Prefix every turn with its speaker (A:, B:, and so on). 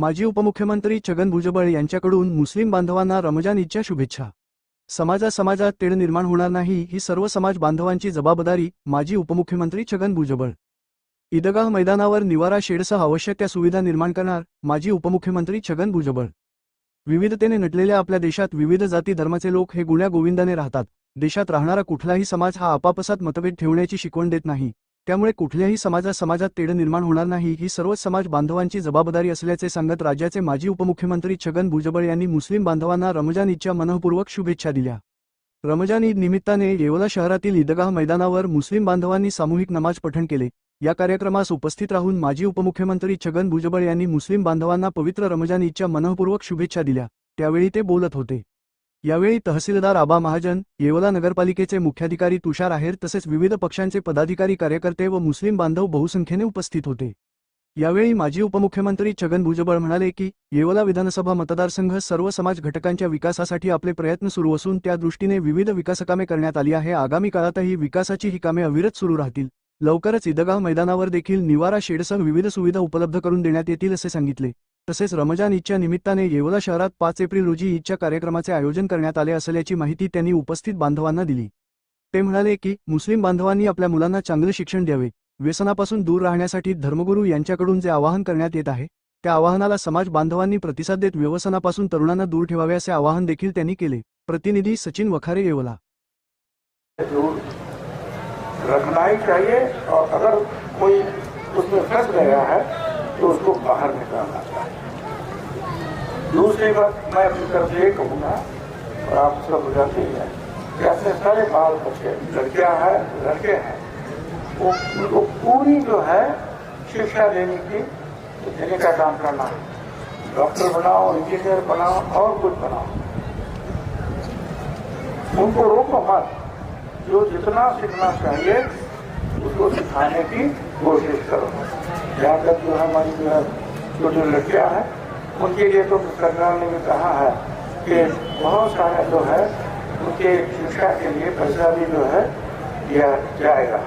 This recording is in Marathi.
A: माजी उपमुख्यमंत्री छगन भुजबळ यांच्याकडून मुस्लिम बांधवांना रमजान ईदच्या शुभेच्छा. समाजा समाजात तेढ निर्माण होणार नाही ही सर्व समाज बांधवांची जबाबदारी माजी उपमुख्यमंत्री छगन भुजबळ. ईदगाह मैदानावर निवारा शेडसह आवश्यक त्या सुविधा निर्माण करणार माजी उपमुख्यमंत्री छगन भुजबळ. विविधतेने नटलेल्या आपल्या देशात विविध जाती धर्माचे लोक हे गुण्या गोविंदाने राहतात. देशात राहणारा कुठलाही समाज हा आपापसात मतभेद ठेवण्याची शिकवण देत नाही. त्यामुळे कुठल्याही समाजा समाजात तेढ निर्माण होणार नाही. ही सर्वच समाज बांधवांची जबाबदारी असल्याचे सांगत राज्याचे माजी उपमुख्यमंत्री छगन भुजबळ यांनी मुस्लिम बांधवांना रमजान ईदच्या मनःपूर्वक शुभेच्छा दिल्या. रमजान ईद निमित्ताने येवला शहरातील ईदगाह मैदानावर मुस्लिम बांधवांनी सामूहिक नमाज पठण केले. या कार्यक्रमास उपस्थित राहून माजी उपमुख्यमंत्री छगन भुजबळ यांनी मुस्लिम बांधवांना पवित्र रमजान ईदच्या मनःपूर्वक शुभेच्छा दिल्या. त्यावेळी ते बोलत होते. यावेळी तहसीलदार आबा महाजन येवला नगरपालिकेचे मुख्याधिकारी तुषार आहेर तसेच विविध पक्षांचे पदाधिकारी कार्यकर्ते व मुस्लिम बांधव बहुसंख्येने उपस्थित होते. यावेळी माजी उपमुख्यमंत्री छगन भुजबळ म्हणाले की येवला विधानसभा मतदारसंघ सर्व समाज घटकांच्या विकासासाठी आपले प्रयत्न सुरू असून त्या दृष्टीने विविध विकासकामे करण्यात आली आहे. आगामी काळातही विकासाची ही कामे अविरत सुरू राहतील. लवकरच ईदगाह मैदानावर देखील निवारा शेडसह विविध सुविधा उपलब्ध करून देण्यात येतील असे सांगितले. तसेच रमजान ईदच्या निमित्ताने येवला शहरात पाच एप्रिल रोजी ईदच्या कार्यक्रमाचे आयोजन करण्यात आले असल्याची माहिती त्यांनी उपस्थित बांधवांना दिली. ते म्हणाले की मुस्लिम बांधवांनी आपल्या मुलांना चांगले शिक्षण द्यावे. व्यसनापासून दूर राहण्यासाठी धर्मगुरू यांच्याकडून जे आवाहन करण्यात येत आहे त्या आवाहनाला समाज बांधवांनी प्रतिसाद देत व्यवसनापासून तरुणांना दूर ठेवावे असे आवाहन देखील त्यांनी केले. प्रतिनिधी सचिन वखारे येवला.
B: रखना ही चाहिए और अगर कोई उसमें फंस गया है तो उसको बाहर निकालना चाहिए दूसरी बात मैं अपनी तरफ ये कहूँगा और आप सब बुझाते ही हैं कि अपने सारे बाल बच्चे लड़कियाँ हैं लड़के हैं वो उनको पूरी जो है शिक्षा देने की देने का काम करना है। डॉक्टर बनाओ इंजीनियर बनाओ और कुछ बनाओ। उनको रोको मत। जो जितना सीखना चाहिए उसको सिखाने की कोशिश करो। यहाँ तक जो हमारी जो है छोटे लड़कियाँ हैं, उनके लिए तो सरकार ने भी कहा है कि बहुत सारा जो है, उनके शिक्षा के लिए पैसा भी जो है दिया जाएगा।